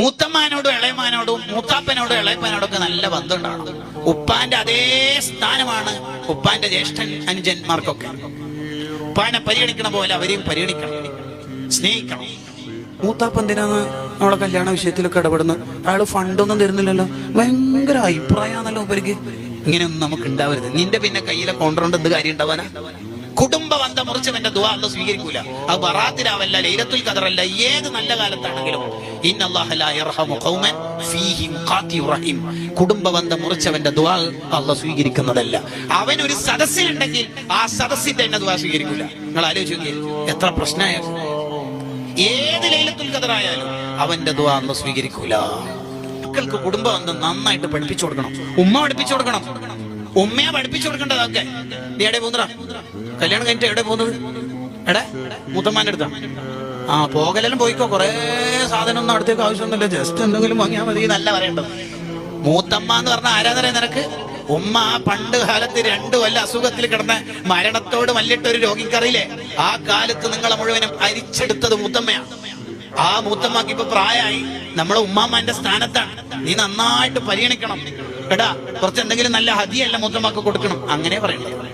മൂത്തമ്മാനോടും ഇളയമാനോടും മൂത്താപ്പനോടും ഇളയപ്പനോടും ഒക്കെ നല്ല ബന്ധമുണ്ടാണ് ഉപ്പാന്റെ അതേ സ്ഥാനമാണ് ഉപ്പാന്റെ ജ്യേഷ്ഠൻ അനുജന്മാർക്കൊക്കെ. ഉപ്പാനെ പരിഗണിക്കണ പോലെ അവരെയും പരിഗണിക്കണം. സ്നേഹിക്കണം. മൂത്താപ്പ എന്തിനാണ് നമ്മളെ കല്യാണ വിഷയത്തിലൊക്കെ ഇടപെടുന്നത്? അയാൾ ഫണ്ടൊന്നും തരുന്നില്ലല്ലോ. ഭയങ്കര അഭിപ്രായമാണല്ലോ ഉപരിക്ക്. ഇങ്ങനെയൊന്നും നമുക്ക് ഉണ്ടാവരുത് നിന്റെ പിന്നെ കയ്യിലെ കൊണ്ടുണ്ട് എന്ത് കാര്യം ഉണ്ടാവാനാ? കുടുംബ ബന്ധം മുറിച്ചവന്റെ ദുവാ അല്ല സ്വീകരിക്കൂല. അത് ബറാത്തിലാവല്ല ലൈലത്തുൽ കദറല്ല ഏത് നല്ല കാലത്താണെങ്കിലും. കുടുംബ ബന്ധം മുറിച്ചവന്റെ ദുആ അല്ല സ്വീകരിക്കുന്നതല്ല. അവൻ ഒരു സദസ്സിലുണ്ടെങ്കിൽ ആ സദസ്സിന്റെ തന്നെ ദുവാ സ്വീകരിക്കൂല. നിങ്ങൾ ആലോചിക്കുക എത്ര പ്രശ്നമായ ഏത് ലൈലത്തുൽ കദറായാലും അവന്റെ ദുവാ അല്ല സ്വീകരിക്കൂല. മക്കൾക്ക് കുടുംബ ബന്ധം നന്നായിട്ട് പഠിപ്പിച്ചു കൊടുക്കണം. ഉമ്മ പഠിപ്പിച്ചു കൊടുക്കണം. ഉമ്മയെ പഠിപ്പിച്ചു കൊടുക്കേണ്ടതൊക്കെ നീ എവിടെ പോകുന്നടാ കല്യാണം കഴിഞ്ഞിട്ട് എവിടെ പോകുന്നത്? എടെ മുത്തമ്മാന്റെ അടുത്താ. ആ പോകലെല്ലാം പോയിക്കോ. കൊറേ സാധനം ഒന്നും അടുത്തേക്ക് ആവശ്യമൊന്നുമില്ല. ജസ്റ്റ് എന്തെങ്കിലും വാങ്ങിയാൽ മതി നല്ല പറയേണ്ടത്. മൂത്തമ്മ എന്ന് പറഞ്ഞ ആരാധന നിനക്ക്? ഉമ്മ പണ്ട് കാലത്ത് രണ്ടു വല്ല അസുഖത്തിൽ കിടന്ന മരണത്തോട് മല്ലിട്ടൊരു രോഗിക്കറിയില്ലേ? ആ കാലത്ത് നിങ്ങളെ മുഴുവനും അരിച്ചെടുത്തത് മൂത്തമ്മയാണ് ആ മൂത്തമ്മക്ക് ഇപ്പൊ പ്രായമായി നമ്മളെ ഉമ്മാമ്മന്റെ സ്ഥാനത്താണ്. നീ നന്നായിട്ട് പരിഗണിക്കണം. എടാ കുറച്ച് എന്തെങ്കിലും നല്ല ഹതിയല്ല മൂത്തമ്മക്ക് കൊടുക്കണം. അങ്ങനെ പറയണ്ടത്